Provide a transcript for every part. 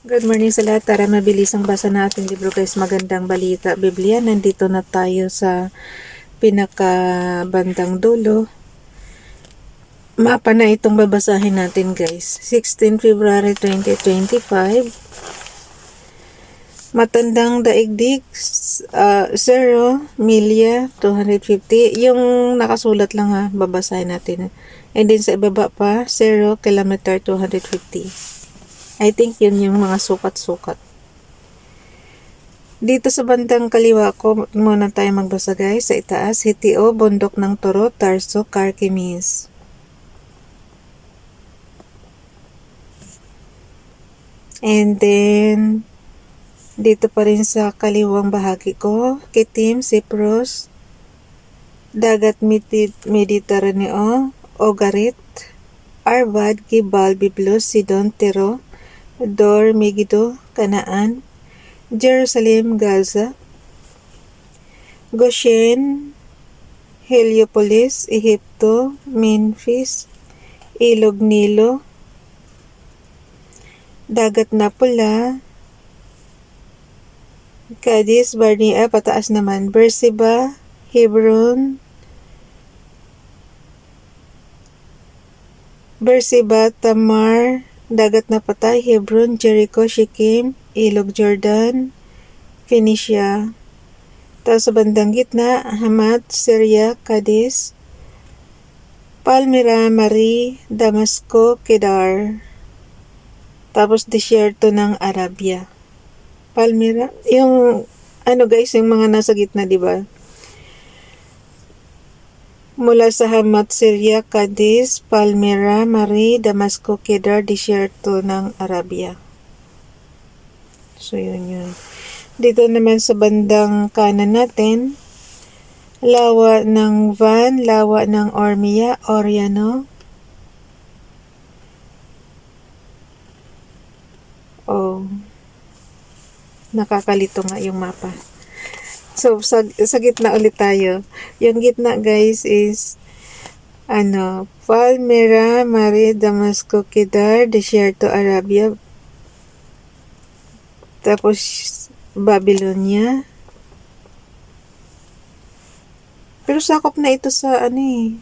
Good morning sa lahat. Tara, mabilis ang basa na ating libro guys. Magandang balita. Biblia, nandito na tayo sa pinakabandang dulo. Mapa na itong babasahin natin guys. 16 February 2025. Matandang daigdig, uh, 0, milya, 250. Yung nakasulat lang ha, babasahin natin. And then sa ibaba pa, 0, kilometer, 250. I think yun yung mga sukat-sukat. Dito sa bandang kaliwa ko, muna tayo magbasa guys. Sa itaas, Hitio, Bundok ng Toro, Tarso, Carquemis. And then, dito pa rin sa kaliwang bahagi ko, Kitim, Cyprus, Dagat Medit- Mediteraneo, Ogarit, Arvad, Gibal, Biblos, Sidon, Tiro, Dor, Megiddo, Kanaan, Jerusalem, Gaza, Goshen, Heliopolis, Ehipto, Memphis, Ilog Nilo, Dagat na pula, Cadiz, Barnea, pataas naman, Beersheba, Hebron, Beersheba, Tamar, Dagat na patay, Hebron, Jericho, Shechem, Ilog Jordan, Phoenicia. Tapos sa bandang gitna, Hamat, Syria, Cadiz, Palmyra, Mari, Damasco, Kedar. Tapos disyerto ng Arabia. Palmyra, yung ano guys, yung mga nasa gitna, di ba? Mula sa Hamat, Syria, Cadiz, Palmyra, Mari, Damasco, Kedar, disyerto ng Arabia. So, yun yun. Dito naman sa bandang kanan natin, lawa ng Van, lawa ng Ormia, Oriano. Oh, nakakalito nga yung mapa. So, sa, sa gitna ulit tayo. Yung gitna, guys, is ano, Palmyra, Mari, Damasco, Kedar, Desierto, Arabia, tapos Babylonia. Pero sakop na ito sa ano eh.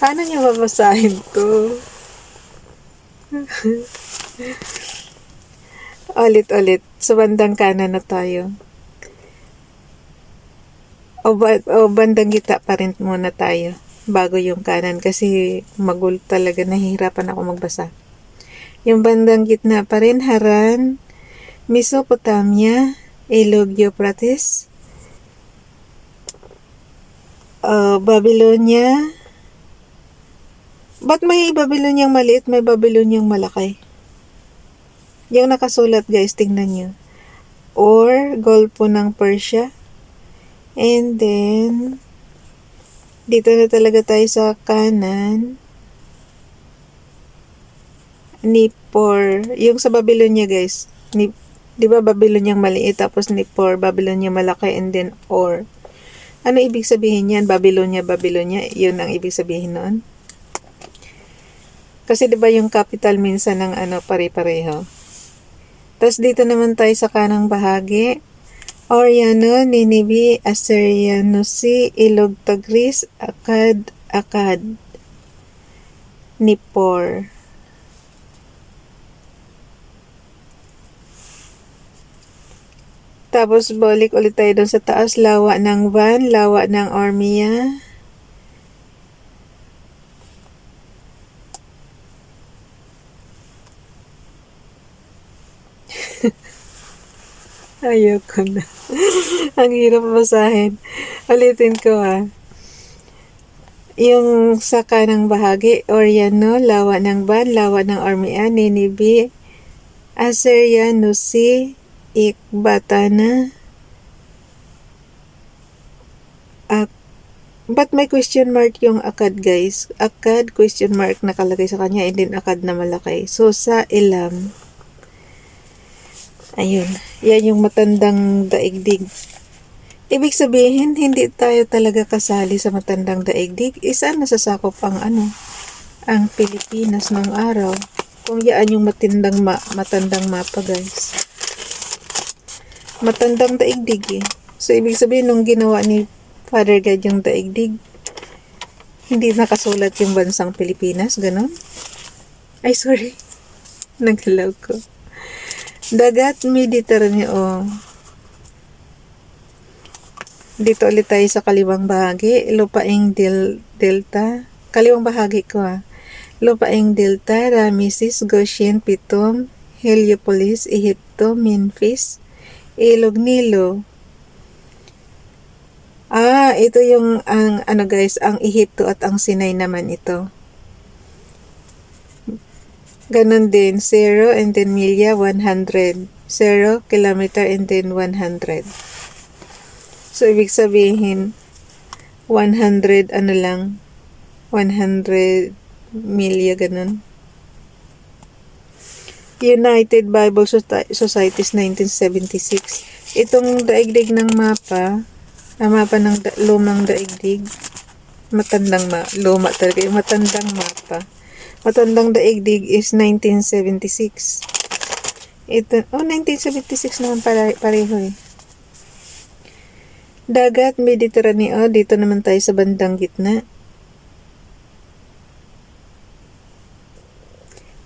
Paano niya babasahin to? Ulit-ulit. Sa bandang kanan na tayo. O, ba, o bandang gita pa rin muna tayo. Bago yung kanan. Kasi magul talaga. Nahihirapan ako magbasa. Yung bandang gitna pa rin. Haran. Mesopotamia. Ilog Euphrates. Uh, Babylonia. Ba't may Babyloniang maliit, may Babyloniang malaki? Yung nakasulat guys, tingnan nyo. Or, Golfo ng Persia. And then, dito na talaga tayo sa kanan. Nippor. Yung sa Babylonia guys. Ni, di ba Babyloniang maliit, tapos Nippor, Babylonia malaki, and then Or. Ano ibig sabihin yan? Babylonia, Babylonia. Yun ang ibig sabihin noon. Kasi 'di ba yung capital minsan ng ano pare-pareho. Tapos dito naman tayo sa kanang bahagi. Oriano, Ninibi, Assyrianusi, Ilog Tagris, Akad, Akad, Nippor. Tapos balik ulit tayo doon sa taas, lawa ng Van, lawa ng Ormia. Ayoko na. Ang hirap basahin. Ulitin ko ha. Yung sa kanang bahagi, Oriano, lawa ng Ban, lawa ng Ormia, Ninibi, Assyria, Nusi, Ikbatana, Ak Ba't may question mark yung akad guys? Akad, question mark nakalagay sa kanya, and then akad na malaki. So, sa ilam, Ayun. Yan yung matandang daigdig. Ibig sabihin, hindi tayo talaga kasali sa matandang daigdig. Isa nasasakop ang ano, ang Pilipinas nung araw. Kung yaan yung matindang ma matandang mapa, guys. Matandang daigdig eh. So, ibig sabihin, nung ginawa ni Father God yung daigdig, hindi nakasulat yung bansang Pilipinas, ganun? Ay, sorry. Naghalaw ko. Dagat Mediterraneo. Dito ulit tayo sa kaliwang bahagi. Lupaing del Delta. Kaliwang bahagi ko ah. Lupaing Delta, Rameses, Goshen, Pitom, Heliopolis, Ehipto, Memphis, Ilog Nilo. Ah, ito yung ang ano guys, ang Ehipto at ang Sinai naman ito. Ganon din, 0 and then milya, 100. 0 kilometer and then 100. So, ibig sabihin, 100 ano lang, 100 milya, ganun. United Bible Soci- Societies 1976. Itong daigdig ng mapa, ang mapa ng da- lumang daigdig, matandang ma, luma talaga, matandang mapa. Matandang daigdig is 1976. Ito, oh, 1976 naman pare, pareho eh. Dagat Mediterraneo, dito naman tayo sa bandang gitna.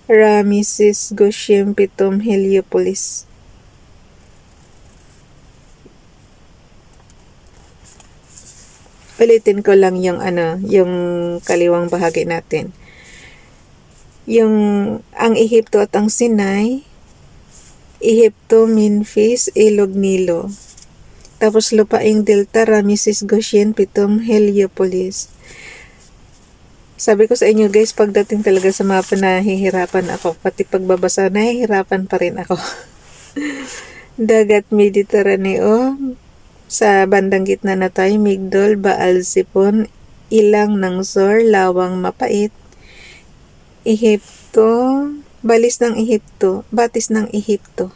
Rameses, Goshen, Pitom, Heliopolis. Ulitin ko lang yung ano, yung kaliwang bahagi natin. Yung ang Ehipto at ang Sinai, Ehipto, Memphis, Ilog Nilo. Tapos lupaing Delta, Rameses, Goshen, Pitom, Heliopolis. Sabi ko sa inyo guys, pagdating talaga sa mapa nahihirapan ako. Pati pagbabasa, nahihirapan pa rin ako. Dagat Mediterraneo, sa bandang gitna na tayo, Migdol, Baal, Sipon, Ilang ng Zor, Lawang Mapait, Ehipto, Balis ng Ehipto, Batis ng Ehipto.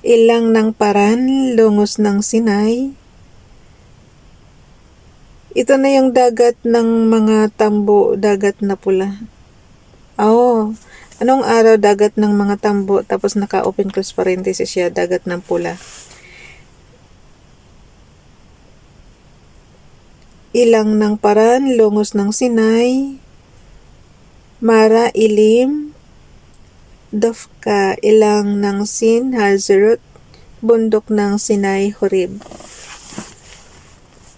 Ilang ng Paran, Lungos ng Sinai. Ito na yung dagat ng mga tambo, dagat na pula. Oh, anong araw dagat ng mga tambo tapos naka-open close parenthesis siya, dagat ng pula. Ilang ng Paran, Lungos ng Sinai, Mara, Ilim, Dofka, Ilang ng Sin, Hazerot, Bundok ng Sinai, Horib.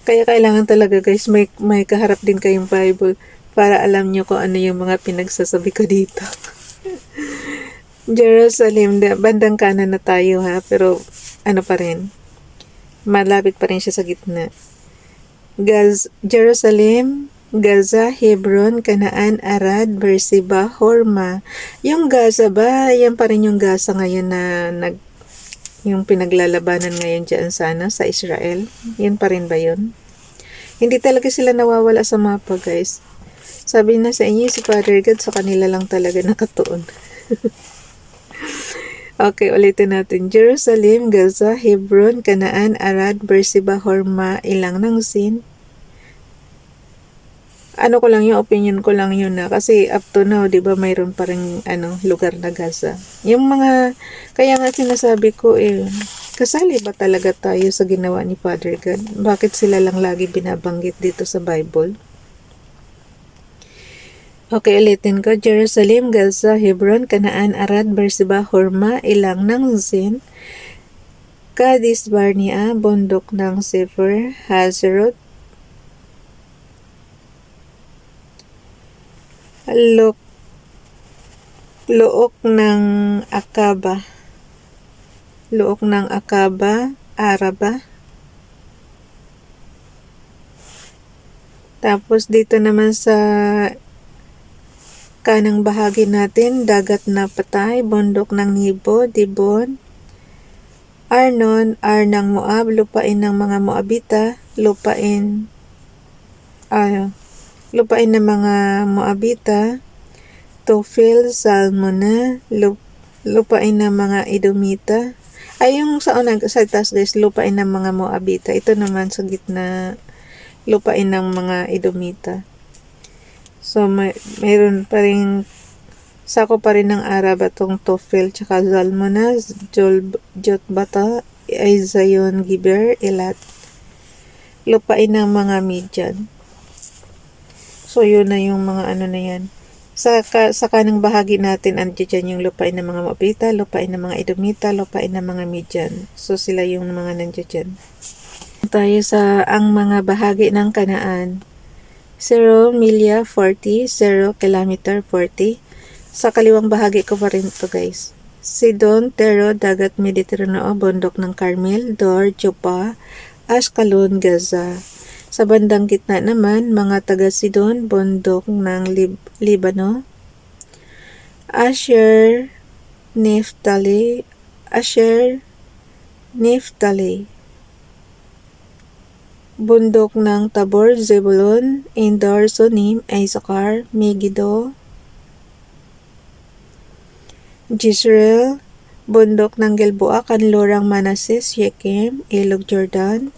Kaya kailangan talaga guys, may, may kaharap din kayong Bible para alam nyo kung ano yung mga pinagsasabi ko dito. Jerusalem, da- bandang kanan na tayo ha, pero ano pa rin, malapit pa rin siya sa gitna. Gaz, Jerusalem, Gaza, Hebron, Kanaan, Arad, Beersheba, Horma. Yung Gaza ba, yan pa rin yung Gaza ngayon na nag yung pinaglalabanan ngayon dyan sana sa Israel. Yun pa rin ba yun? Hindi talaga sila nawawala sa mapa, guys. Sabi na sa inyo, si Father God sa kanila lang talaga nakatuon. okay, ulitin natin. Jerusalem, Gaza, Hebron, Kanaan, Arad, Beersheba, Horma, Ilang ng Sin, ano ko lang yung opinion ko lang yun na kasi up to now 'di ba mayroon pa rin ano lugar na Gaza. Yung mga kaya nga sinasabi ko eh kasali ba talaga tayo sa ginawa ni Father God? Bakit sila lang lagi binabanggit dito sa Bible? Okay, ulitin ko. Jerusalem, Gaza, Hebron, Kanaan, Arad, Beersheba, Horma, Ilang ng Zin, Cadiz, Barnea, Bundok ng Sefer, Hazeroth, Lok, luok ng Akaba. Luok ng Akaba, Araba. Tapos dito naman sa kanang bahagi natin, dagat na patay, bundok ng Nibo, Dibon, Arnon, Ar ng Moab, lupain ng mga Moabita, lupain, ano, lupain ng mga Moabita, Tofil, Salmona, lup, lupain ng mga Edomita. Ay, yung sa unang sa taas guys, lupain ng mga Moabita. Ito naman sa gitna, lupain ng mga Edomita. So, may, mayroon pa rin Sako pa rin ng Arab atong Tofel tsaka Zalmona, Jol, Jotbata, Aizayon, Giber, Elat. Lupain ng mga Midyan. So, yun na yung mga ano na yan. Sa, ka, sa kanang bahagi natin, andyan dyan yung lupain ng mga Mapita, lupain ng mga Edomita, lupain ng mga Midyan. So, sila yung mga nandiyan. Tayo sa ang mga bahagi ng Kanaan. 0 milya 40, 0 kilometer 40. Sa kaliwang bahagi ko pa rin to guys. Sidon, Tero, Dagat Mediteraneo, Bundok ng Carmel, Dor, Joppa, Ashkelon, Gaza. Sa bandang gitna naman, mga taga Sidon, Bundok ng Lib- Libano, Asher, Neftali, Asher, Neftali. Bundok ng Tabor, Zebulun, Indor, Sonim, Isakar, Megiddo, Jezreel, Bundok ng Gilboa, Kanlurang Manases, Shechem, Ilog Jordan,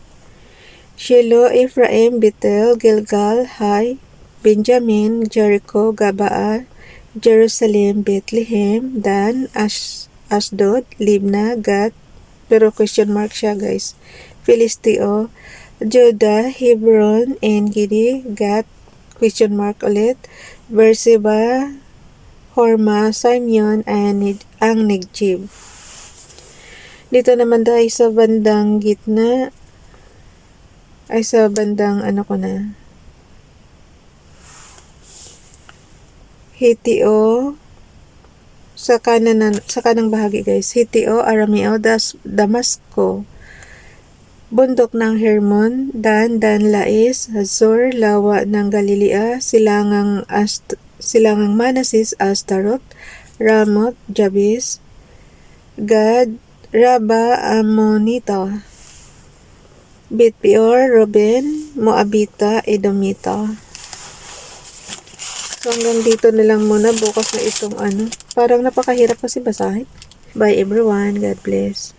Shiloh, Ephraim, Bethel, Gilgal, Hai, Benjamin, Jericho, Gabaa, Jerusalem, Bethlehem, Dan, Ash, Asdod, Libna, Gad, pero question mark siya guys, Filisteo, Judah, Hebron, Engedi, Gat, question mark ulit, Beersheba, Horma, Simeon, and ang Negjib. Dito naman tayo sa bandang gitna, ay sa bandang ano ko na, Hitio, sa kanan na- sa kanang bahagi guys, Hitio, Arameo, Das, Damasco, Bundok ng Hermon, Dan, Dan Lais, Hazor, Lawa ng Galilea, Silangang Ast Silangang Manasis, Astarot, Ramot, Jabis, Gad, Raba, Amonita, Bitpeor, Ruben, Moabita, Edomita. So hanggang dito na lang muna bukas na itong ano. Parang napakahirap kasi basahin. Bye everyone. God bless.